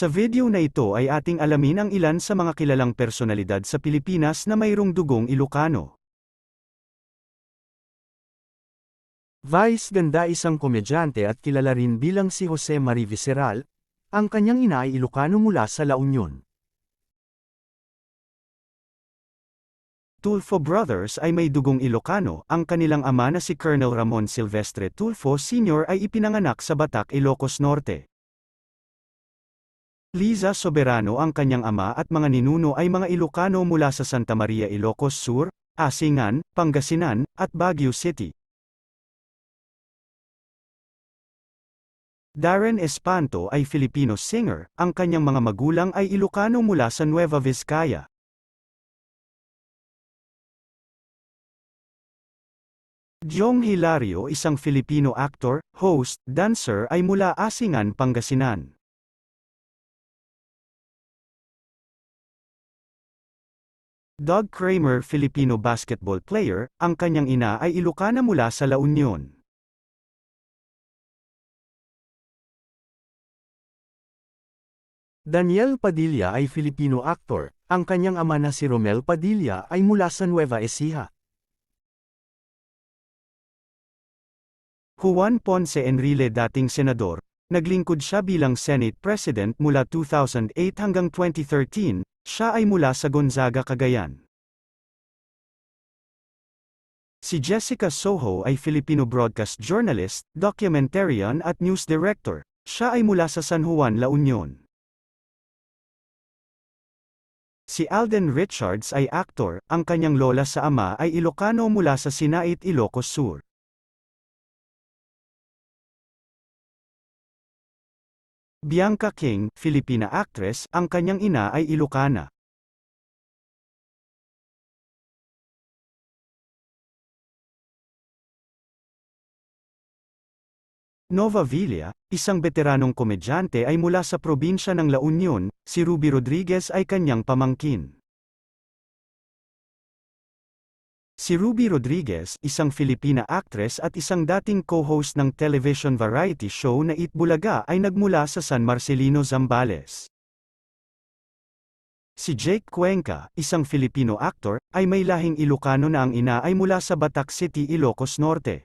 Sa video na ito ay ating alamin ang ilan sa mga kilalang personalidad sa Pilipinas na mayroong dugong Ilocano. Vice Ganda isang komedyante at kilala rin bilang si Jose Marie Viceral, ang kanyang ina ay Ilocano mula sa La Union. Tulfo Brothers ay may dugong Ilocano, ang kanilang ama na si Colonel Ramon Silvestre Tulfo Sr. ay ipinanganak sa Batac, Ilocos Norte. Liza Soberano ang kanyang ama at mga ninuno ay mga Ilocano mula sa Santa Maria Ilocos Sur, Asingan, Pangasinan, at Baguio City. Darren Espanto ay Filipino singer, ang kanyang mga magulang ay Ilocano mula sa Nueva Vizcaya. Jong Hilario isang Filipino actor, host, dancer ay mula Asingan, Pangasinan. Doug Kramer Filipino basketball player, ang kanyang ina ay Ilocana mula sa La Union. Daniel Padilla ay Filipino actor, ang kanyang ama na si Romel Padilla ay mula sa Nueva Ecija. Juan Ponce Enrile dating senador, naglingkod siya bilang Senate President mula 2008 hanggang 2013, siya ay mula sa Gonzaga, Cagayan. Si Jessica Soho ay Filipino broadcast journalist, documentarian at news director. Siya ay mula sa San Juan, La Union. Si Alden Richards ay aktor, ang kanyang lola sa ama ay Ilocano mula sa Sinait, Ilocos Sur. Bianca King, Filipina actress, ang kanyang ina ay Ilocana. Nova Villa, isang veteranong komedyante ay mula sa probinsya ng La Union, si Ruby Rodriguez ay kanyang pamangkin. Si Ruby Rodriguez, isang Filipina actress at isang dating co-host ng television variety show na Eat Bulaga ay nagmula sa San Marcelino, Zambales. Si Jake Cuenca, isang Filipino actor, ay may lahing Ilocano na ang ina ay mula sa Batac City, Ilocos Norte.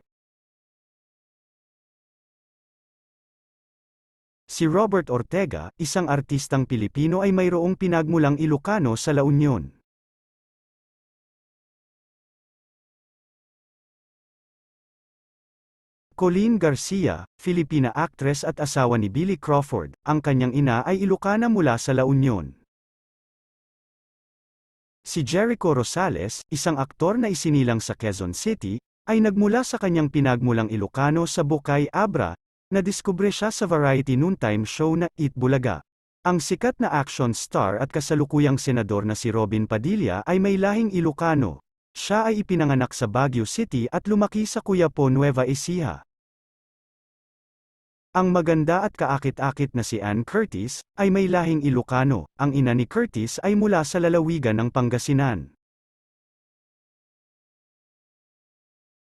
Si Robert Ortega, isang artistang Pilipino ay mayroong pinagmulang Ilocano sa La Union. Colleen Garcia, Filipina actress at asawa ni Billy Crawford, ang kanyang ina ay Ilocana mula sa La Union. Si Jericho Rosales, isang aktor na isinilang sa Quezon City, ay nagmula sa kanyang pinagmulang Ilocano sa Bukay Abra, nadiskubre siya sa variety noontime show na Eat Bulaga. Ang sikat na action star at kasalukuyang senador na si Robin Padilla ay may lahing Ilocano. Siya ay ipinanganak sa Baguio City at lumaki sa Cuyapo, Nueva Ecija. Ang maganda at kaakit-akit na si Ann Curtis, ay may lahing Ilocano, ang ina ni Curtis ay mula sa lalawigan ng Pangasinan.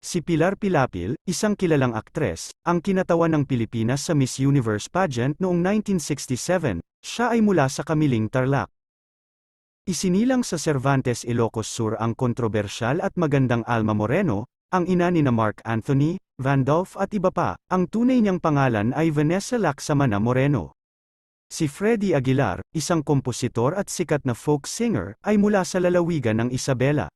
Si Pilar Pilapil, isang kilalang aktres, ang kinatawan ng Pilipinas sa Miss Universe pageant noong 1967, siya ay mula sa Kamiling Tarlac. Isinilang sa Cervantes Ilocos Sur ang kontrobersyal at magandang Alma Moreno, ang ina ni na Mark Anthony, Vandolph at iba pa, ang tunay niyang pangalan ay Vanessa Laksamana Moreno. Si Freddie Aguilar, isang kompositor at sikat na folk singer, ay mula sa lalawigan ng Isabela.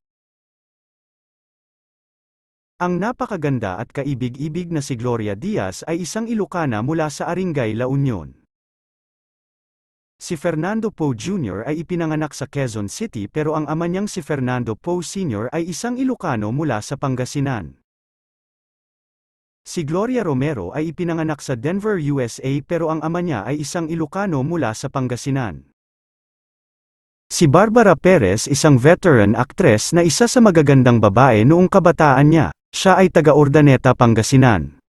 Ang napakaganda at kaibig-ibig na si Gloria Diaz ay isang Ilocana mula sa Aringay, La Union. Si Fernando Poe Jr. ay ipinanganak sa Quezon City pero ang ama niyang si Fernando Poe Sr. ay isang Ilocano mula sa Pangasinan. Si Gloria Romero ay ipinanganak sa Denver, USA pero ang ama niya ay isang Ilocano mula sa Pangasinan. Si Barbara Perez isang veteran actress na isa sa magagandang babae noong kabataan niya, siya ay taga Urdaneta, Pangasinan.